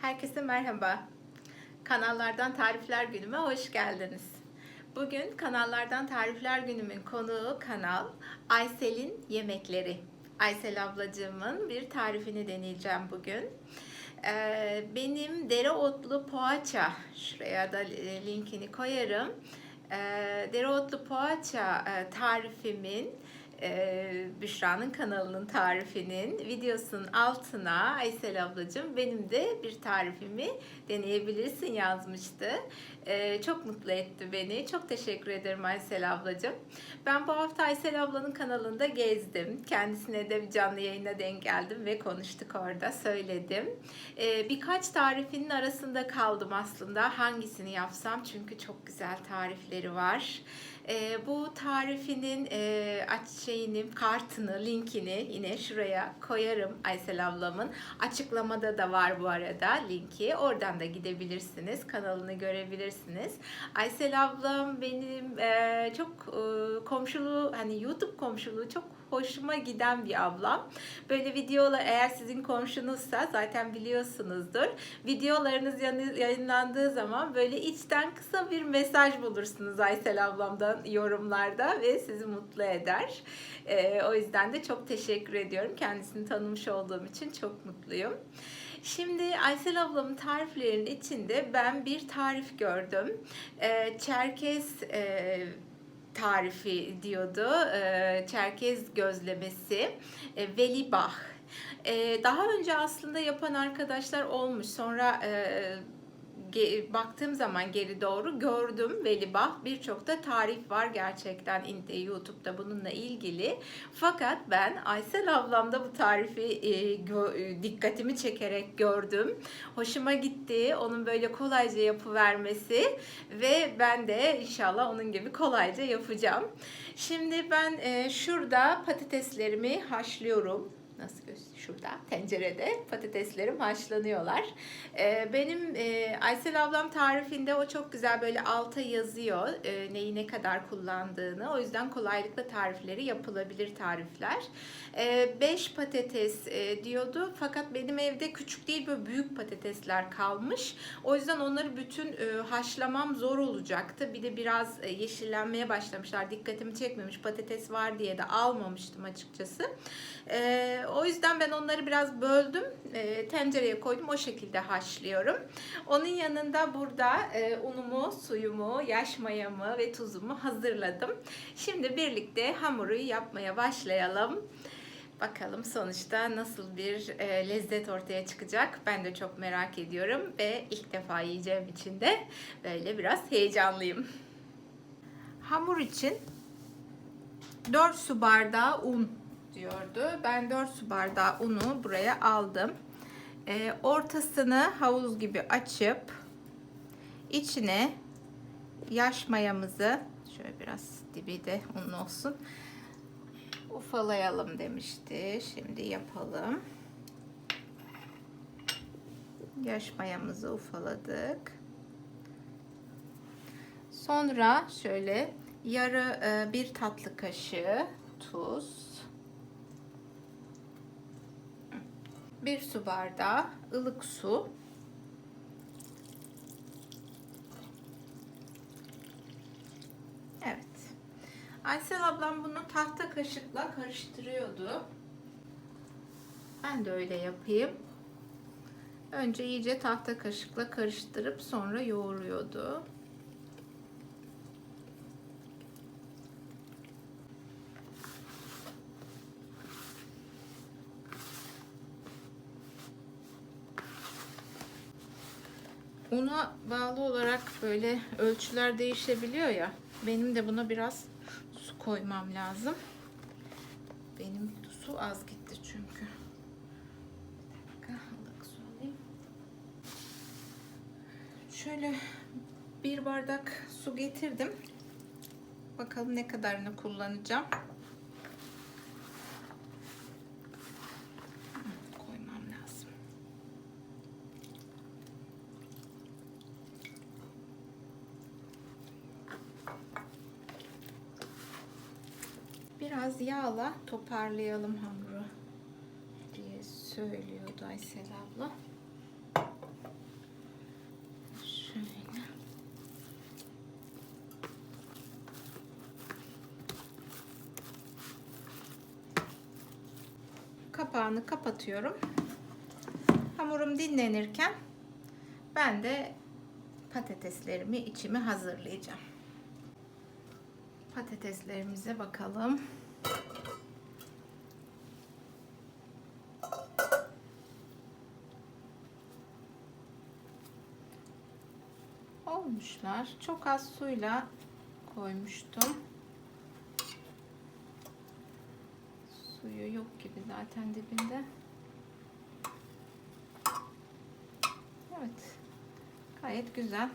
Herkese merhaba. Kanallardan Tarifler Günü'me hoş geldiniz. Bugün Kanallardan Tarifler Günü'nün konuğu kanal Aysel'in Yemekleri. Aysel ablacığımın bir tarifini deneyeceğim bugün. Ee, benim dereotlu poğaça, şuraya da linkini koyarım. Ee, dereotlu poğaça e, tarifimin e, Büşra'nın kanalının tarifinin videosunun altına Aysel ablacığım benim de bir tarifimi deneyebilirsin yazmıştı. E, çok mutlu etti beni. Çok teşekkür ederim Aysel ablacığım. Ben bu hafta Aysel ablanın kanalında gezdim. Kendisine de bir canlı yayına denk geldim ve konuştuk orada. Söyledim. E, birkaç tarifinin arasında kaldım aslında. Hangisini yapsam çünkü çok güzel tarifleri var. E, bu tarifinin e, aç şeyini, kartını, linkini yine şuraya koyarım Aysel ablamın. Açıklamada da var bu arada linki. Oradan da gidebilirsiniz. Kanalını görebilirsiniz. Aysel ablam benim e, çok e, komşuluğu hani YouTube komşuluğu çok hoşuma giden bir ablam. Böyle videolar eğer sizin komşunuzsa zaten biliyorsunuzdur. Videolarınız yayınlandığı zaman böyle içten kısa bir mesaj bulursunuz Aysel ablamdan yorumlarda ve sizi mutlu eder. Ee, o yüzden de çok teşekkür ediyorum. Kendisini tanımış olduğum için çok mutluyum. Şimdi Aysel ablamın tariflerinin içinde ben bir tarif gördüm. Ee, Çerkez e, tarifi diyordu. E, Çerkez gözlemesi. E, Velibah. E, daha önce aslında yapan arkadaşlar olmuş. Sonra e, baktığım zaman geri doğru gördüm Velibah birçok da tarif var gerçekten YouTube'da bununla ilgili. Fakat ben Aysel ablamda bu tarifi e, e, dikkatimi çekerek gördüm. Hoşuma gitti. Onun böyle kolayca yapıvermesi ve ben de inşallah onun gibi kolayca yapacağım. Şimdi ben e, şurada patateslerimi haşlıyorum nasıl göster şurada tencerede patateslerim haşlanıyorlar. Ee, benim e, Aysel ablam tarifinde o çok güzel böyle alta yazıyor e, neyi ne kadar kullandığını. O yüzden kolaylıkla tarifleri yapılabilir tarifler. 5 e, patates e, diyordu fakat benim evde küçük değil böyle büyük patatesler kalmış. O yüzden onları bütün haşlamam zor olacaktı. Bir de biraz e, yeşillenmeye başlamışlar. Dikkatimi çekmemiş patates var diye de almamıştım açıkçası. E, o yüzden ben onları biraz böldüm. E, tencereye koydum. O şekilde haşlıyorum. Onun yanında burada e, unumu, suyumu, yaş mayamı ve tuzumu hazırladım. Şimdi birlikte hamuru yapmaya başlayalım. Bakalım sonuçta nasıl bir e, lezzet ortaya çıkacak. Ben de çok merak ediyorum ve ilk defa yiyeceğim için de böyle biraz heyecanlıyım. Hamur için 4 su bardağı un diyordu. Ben 4 su bardağı unu buraya aldım. E, ortasını havuz gibi açıp içine yaş mayamızı şöyle biraz dibi de un olsun ufalayalım demişti. Şimdi yapalım. Yaş mayamızı ufaladık. Sonra şöyle yarı e, bir tatlı kaşığı tuz. Bir su bardağı ılık su. Evet. Aysel ablam bunu tahta kaşıkla karıştırıyordu. Ben de öyle yapayım. Önce iyice tahta kaşıkla karıştırıp sonra yoğuruyordu. Una bağlı olarak böyle ölçüler değişebiliyor ya. Benim de buna biraz su koymam lazım. Benim su az gitti çünkü. Şöyle bir bardak su getirdim. Bakalım ne kadarını kullanacağım. biraz yağla toparlayalım hamuru diye söylüyordu Aysel abla. Şöyle. Kapağını kapatıyorum. Hamurum dinlenirken ben de patateslerimi içimi hazırlayacağım. Patateslerimize bakalım. Olmuşlar. Çok az suyla koymuştum. Suyu yok gibi zaten dibinde. Evet. Gayet güzel.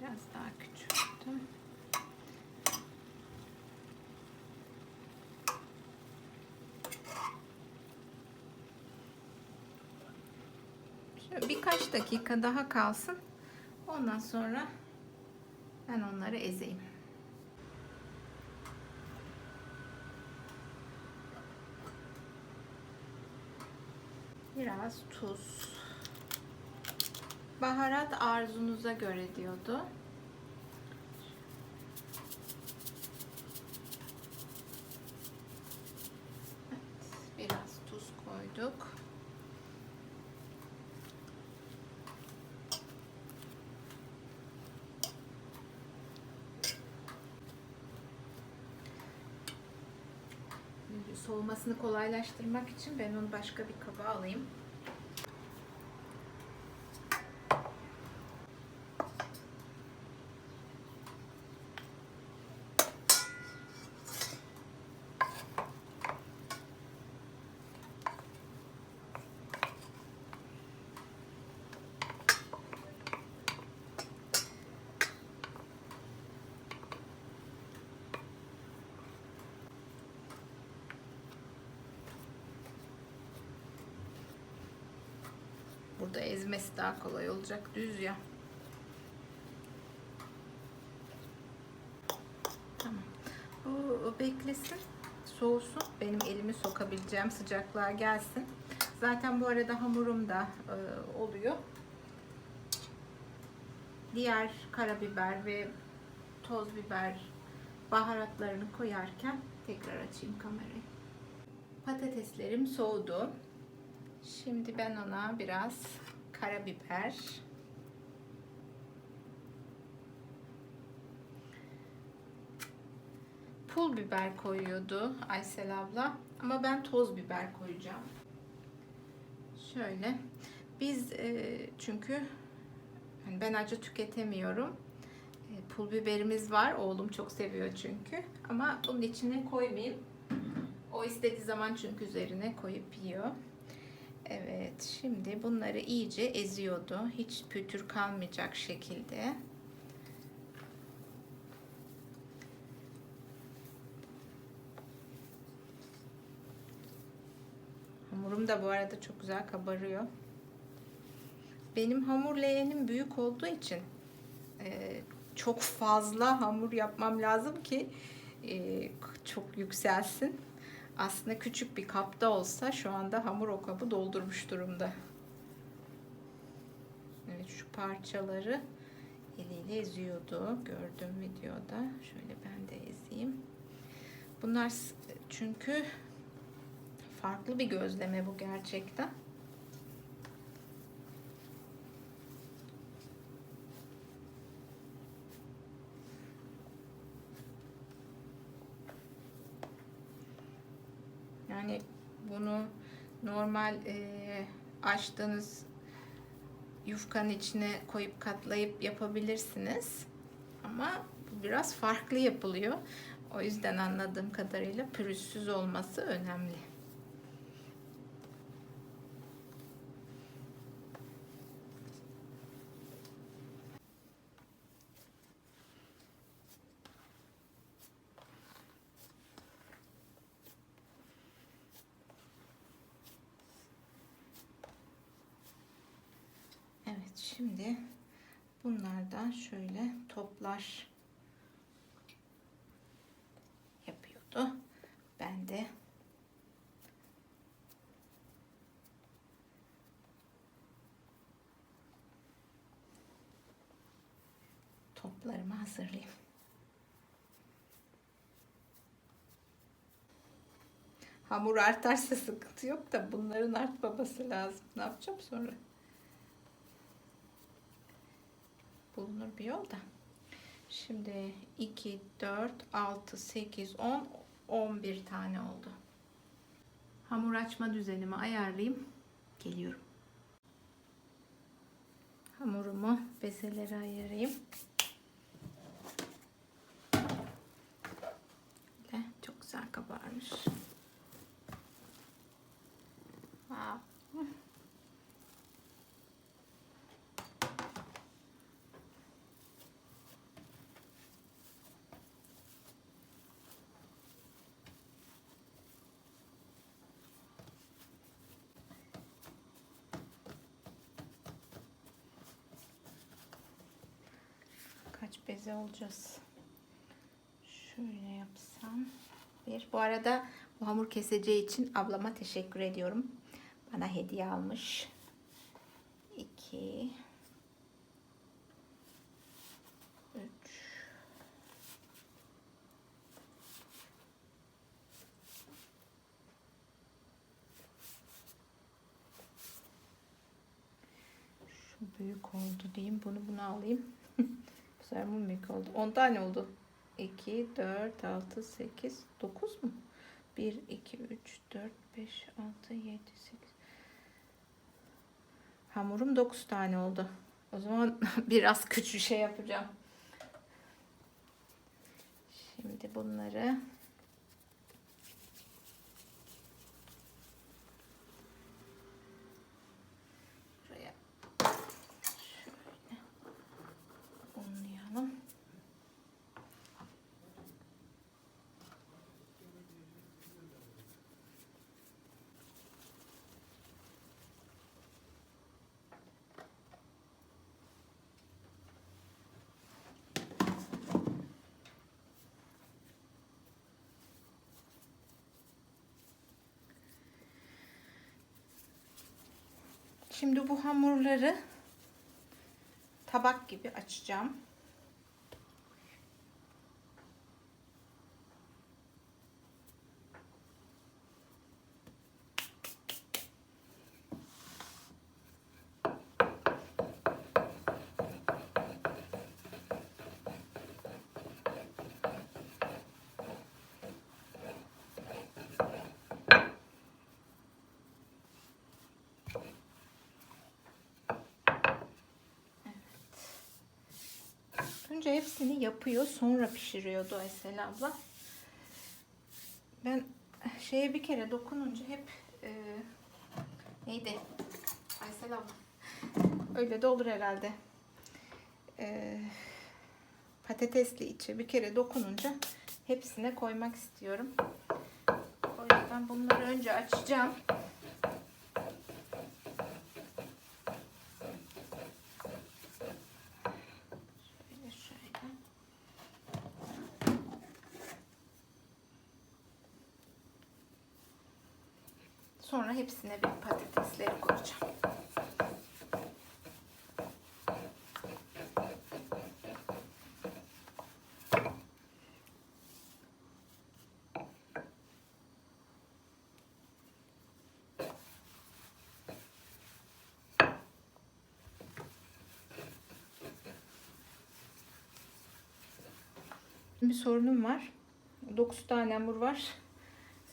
Biraz daha küçülttüm. Birkaç dakika daha kalsın. Ondan sonra ben onları ezeyim. Biraz tuz. Baharat arzunuza göre diyordu. Evet, biraz tuz koyduk. Soğumasını kolaylaştırmak için ben onu başka bir kaba alayım. Burada ezmesi daha kolay olacak. Düz ya. Tamam. Bu beklesin. Soğusun. Benim elimi sokabileceğim sıcaklığa gelsin. Zaten bu arada hamurum da e, oluyor. Diğer karabiber ve toz biber baharatlarını koyarken tekrar açayım kamerayı. Patateslerim soğudu. Şimdi ben ona biraz karabiber, pul biber koyuyordu Aysel abla ama ben toz biber koyacağım. Şöyle biz e, çünkü yani ben acı tüketemiyorum. E, pul biberimiz var. Oğlum çok seviyor çünkü. Ama bunun içine koymayayım. O istediği zaman çünkü üzerine koyup yiyor. Evet, şimdi bunları iyice eziyordu. Hiç pütür kalmayacak şekilde. Hamurum da bu arada çok güzel kabarıyor. Benim hamur leğenim büyük olduğu için e, çok fazla hamur yapmam lazım ki e, çok yükselsin. Aslında küçük bir kapta olsa şu anda hamur o kabı doldurmuş durumda. Evet şu parçaları eliyle eziyordu. Gördüm videoda. Şöyle ben de ezeyim. Bunlar çünkü farklı bir gözleme bu gerçekten. Yani bunu normal e, açtığınız yufkanın içine koyup katlayıp yapabilirsiniz. Ama bu biraz farklı yapılıyor. O yüzden anladığım kadarıyla pürüzsüz olması önemli. Evet şimdi bunlardan şöyle toplar yapıyordu. Ben de toplarımı hazırlayayım. Hamur artarsa sıkıntı yok da bunların artmaması lazım. Ne yapacağım sonra? Bulunur bir yol da. Şimdi 2, 4, 6, 8, 10, 11 tane oldu. Hamur açma düzenimi ayarlayayım. Geliyorum. Hamurumu bezelere ayırayım. Böyle çok güzel kabarmış. Wow. Beze olacağız? Şöyle yapsam. Bir. Bu arada bu hamur keseceği için ablama teşekkür ediyorum. Bana hediye almış. İki. Üç. Şu büyük oldu diyeyim. Bunu bunu alayım. Bu büyük oldu. 10 tane oldu. 2, 4, 6, 8, 9 mu? 1, 2, 3, 4, 5, 6, 7, 8. Hamurum 9 tane oldu. O zaman biraz küçük şey yapacağım. Şimdi bunları şuraya şöyle unlayalım. Şimdi bu hamurları tabak gibi açacağım. Önce hepsini yapıyor sonra pişiriyordu Aysel abla. Ben şeye bir kere dokununca hep e, neydi? Aysel abla. Öyle de olur herhalde. E, patatesli içi bir kere dokununca hepsine koymak istiyorum. O yüzden bunları önce açacağım. Şöyle şöyle. Sonra hepsine bir patatesleri koyacağım. Bir sorunum var. 9 tane hamur var.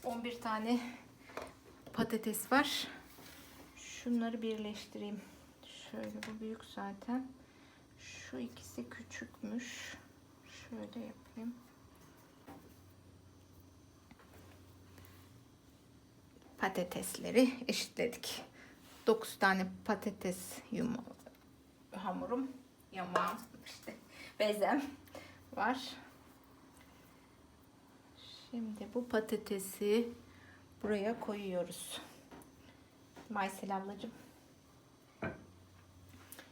11 tane patates var. Şunları birleştireyim. Şöyle bu büyük zaten. Şu ikisi küçükmüş. Şöyle yapayım. Patatesleri eşitledik. 9 tane patates yumu hamurum, yamağım işte bezem var. Şimdi bu patatesi buraya koyuyoruz. Maysel ablacığım.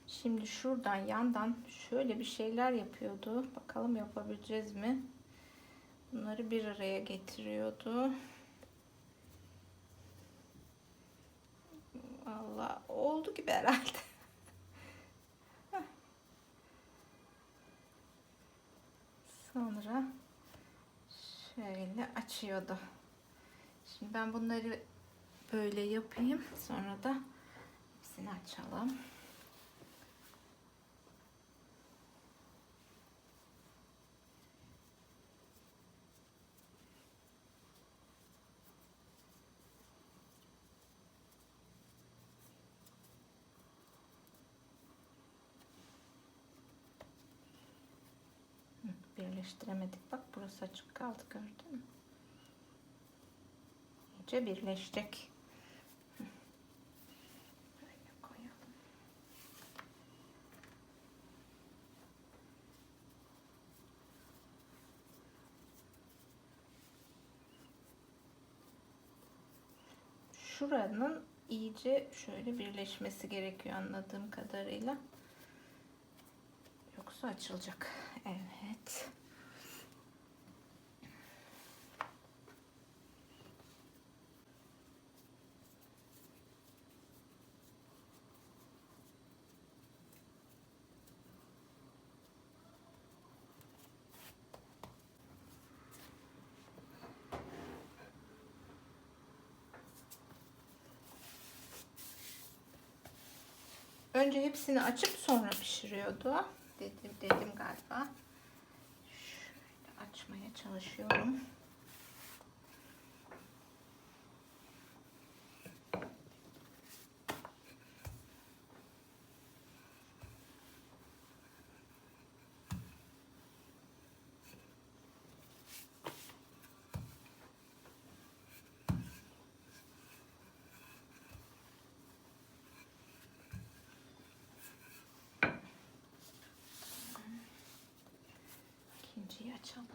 Şimdi şuradan yandan şöyle bir şeyler yapıyordu. Bakalım yapabileceğiz mi? Bunları bir araya getiriyordu. Allah oldu gibi herhalde. Sonra şöyle açıyordu. Şimdi ben bunları böyle yapayım. Sonra da hepsini açalım. Birleştiremedik. Bak burası açık kaldı gördün mü? İyice birleşecek. Şuranın iyice şöyle birleşmesi gerekiyor anladığım kadarıyla. Yoksa açılacak. Evet. Önce hepsini açıp sonra pişiriyordu. Dedim, dedim galiba. Şöyle açmaya çalışıyorum. İkinciyi açalım.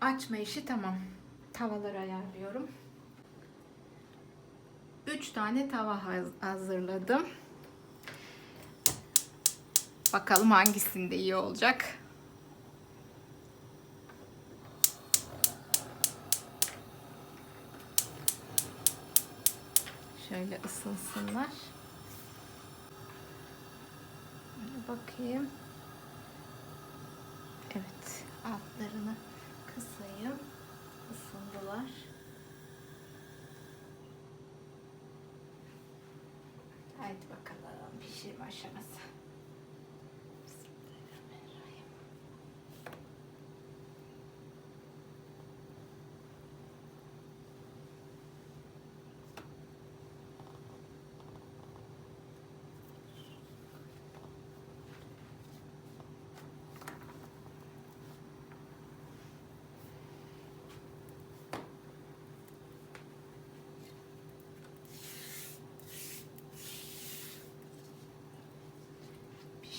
Açma işi tamam. Tavaları ayarlıyorum. 3 tane tava haz- hazırladım. Bakalım hangisinde iyi olacak. Şöyle ısınsınlar. Böyle bakayım. Evet, altlarını kısayım. Isındılar. Haydi bakalım pişirme aşaması.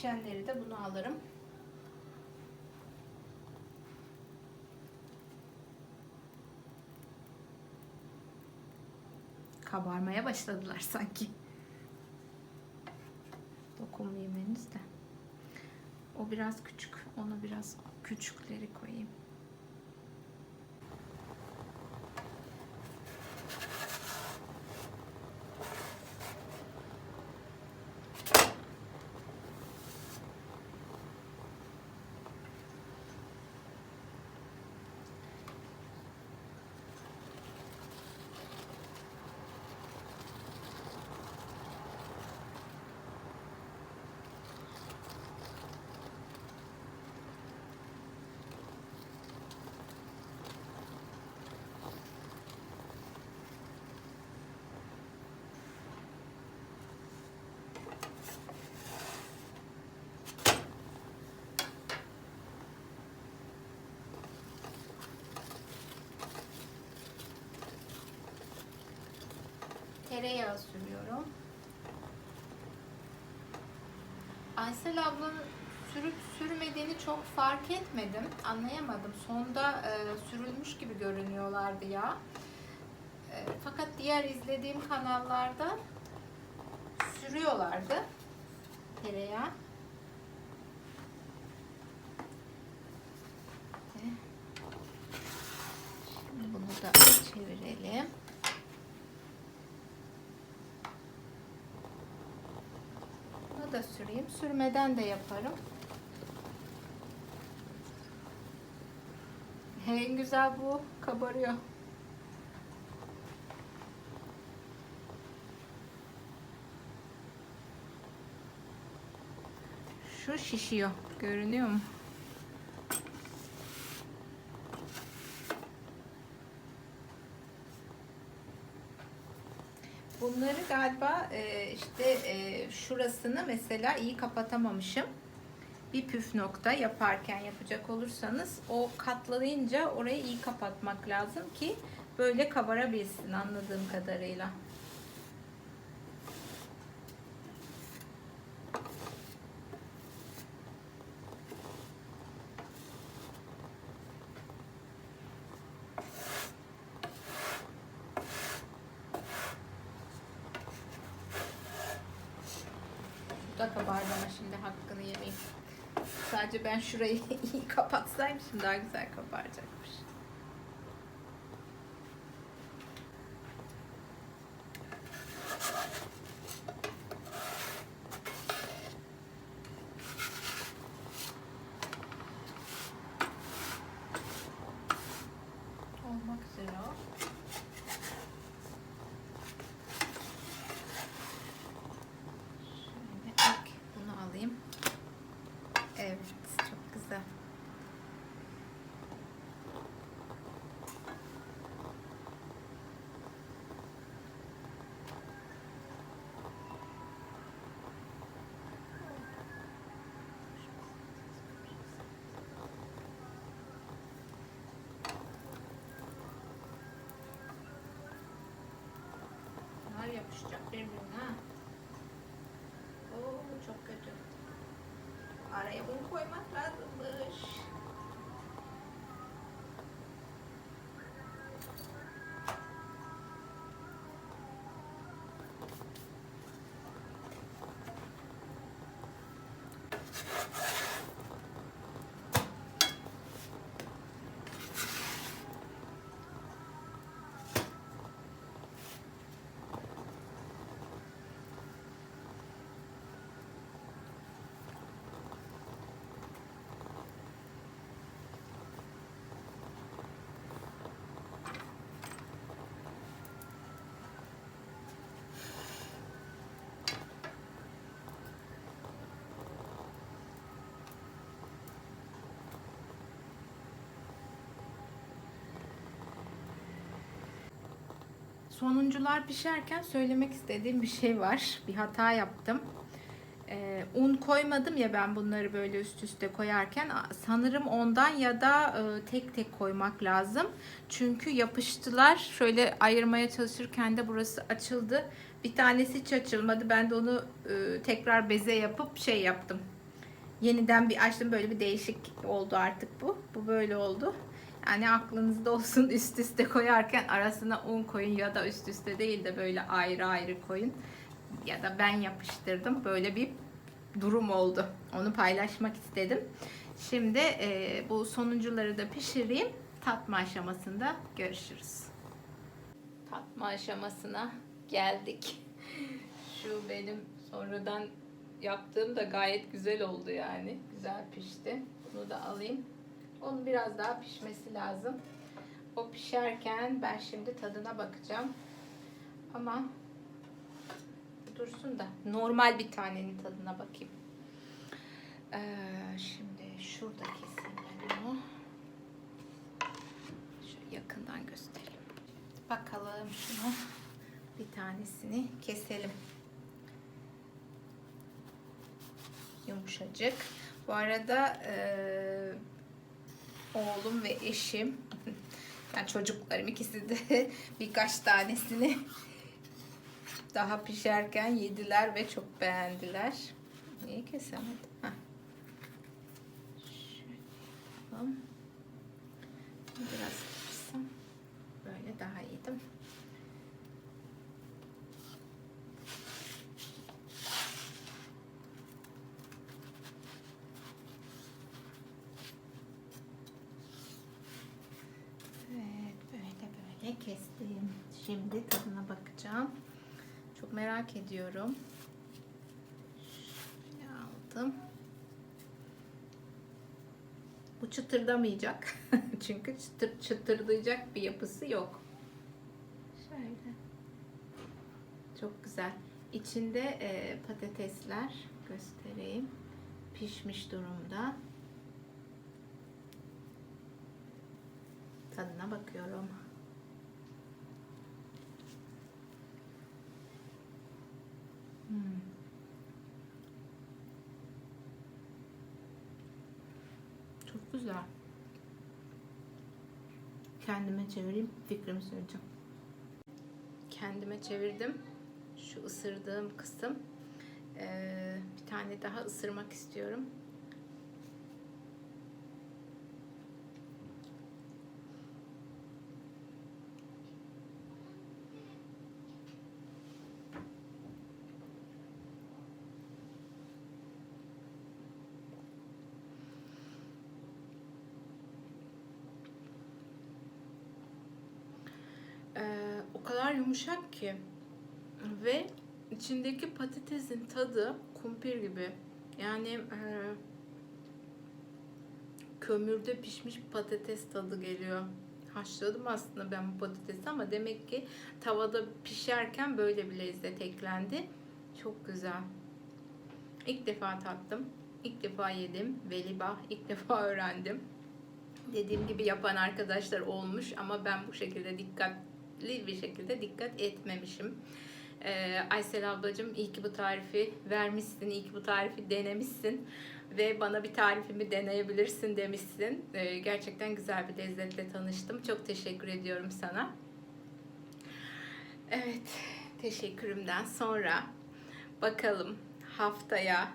Pişenleri de bunu alırım. Kabarmaya başladılar sanki. Dokunmayayım henüz de. O biraz küçük. Ona biraz küçükleri koyayım. Tereyağı sürüyorum. Aysel ablanın sürüp sürmediğini çok fark etmedim. Anlayamadım. Sonda e, sürülmüş gibi görünüyorlardı ya. E, fakat diğer izlediğim kanallarda sürüyorlardı tereyağı. Şimdi bunu da çevirelim. Da süreyim. Sürmeden de yaparım. En güzel bu. Kabarıyor. Şu şişiyor. Görünüyor mu? Bunları galiba e, işte e, şurasını mesela iyi kapatamamışım. Bir püf nokta yaparken yapacak olursanız o katlayınca orayı iyi kapatmak lazım ki böyle kabarabilsin anladığım kadarıyla. Bu da kabardı ama şimdi hakkını yemeyeyim. Sadece ben şurayı iyi kapatsaymışım daha güzel kabaracakmış. Olmak üzere o. Şöyle ilk bunu alayım. Evet, çok güzel. Bunlar yapışacak birbirine ha. Oo, çok kötü. Araya un koymak lazımmış. Sonuncular pişerken söylemek istediğim bir şey var. Bir hata yaptım. Ee, un koymadım ya ben bunları böyle üst üste koyarken sanırım ondan ya da e, tek tek koymak lazım. Çünkü yapıştılar. Şöyle ayırmaya çalışırken de burası açıldı. Bir tanesi hiç açılmadı. Ben de onu e, tekrar beze yapıp şey yaptım. Yeniden bir açtım. Böyle bir değişik oldu artık bu. Bu böyle oldu. Yani aklınızda olsun üst üste koyarken arasına un koyun ya da üst üste değil de böyle ayrı ayrı koyun. Ya da ben yapıştırdım. Böyle bir durum oldu. Onu paylaşmak istedim. Şimdi e, bu sonuncuları da pişireyim. Tatma aşamasında görüşürüz. Tatma aşamasına geldik. Şu benim sonradan yaptığım da gayet güzel oldu yani. Güzel pişti. Bunu da alayım. Onun biraz daha pişmesi lazım. O pişerken ben şimdi tadına bakacağım. Ama dursun da normal bir tanenin tadına bakayım. Ee, şimdi şurada keseyim ben onu. Şöyle yakından göstereyim. Bakalım şunu bir tanesini keselim. Yumuşacık. Bu arada eee oğlum ve eşim yani çocuklarım ikisi de birkaç tanesini daha pişerken yediler ve çok beğendiler. Niye kesemedim? Heh. Biraz kırsam böyle daha iyiydim. Evet böyle kestim. Şimdi tadına bakacağım. Çok merak ediyorum. aldım. Bu çıtırdamayacak. Çünkü çıtır çıtırlayacak bir yapısı yok. Şöyle. Çok güzel. İçinde e, patatesler göstereyim. Pişmiş durumda. Tadına bakıyorum. Çok güzel. Kendime çevireyim, fikrimi söyleyeceğim. Kendime çevirdim. Şu ısırdığım kısım. Ee, bir tane daha ısırmak istiyorum. Ee, o kadar yumuşak ki ve içindeki patatesin tadı kumpir gibi. Yani e, kömürde pişmiş patates tadı geliyor. Haşladım aslında ben bu patatesi ama demek ki tavada pişerken böyle bir lezzet eklendi. Çok güzel. İlk defa tattım. İlk defa yedim. Velibah ilk defa öğrendim. Dediğim gibi yapan arkadaşlar olmuş ama ben bu şekilde dikkatli bir şekilde dikkat etmemişim. Ee, Aysel ablacığım iyi ki bu tarifi vermişsin, iyi ki bu tarifi denemişsin ve bana bir tarifimi deneyebilirsin demişsin. Ee, gerçekten güzel bir lezzetle tanıştım. Çok teşekkür ediyorum sana. Evet, teşekkürümden sonra bakalım haftaya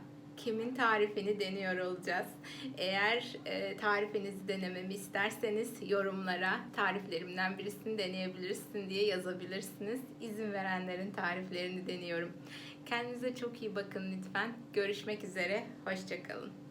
kimin tarifini deniyor olacağız. Eğer e, tarifinizi denememi isterseniz yorumlara tariflerimden birisini deneyebilirsin diye yazabilirsiniz. İzin verenlerin tariflerini deniyorum. Kendinize çok iyi bakın lütfen. Görüşmek üzere. Hoşçakalın.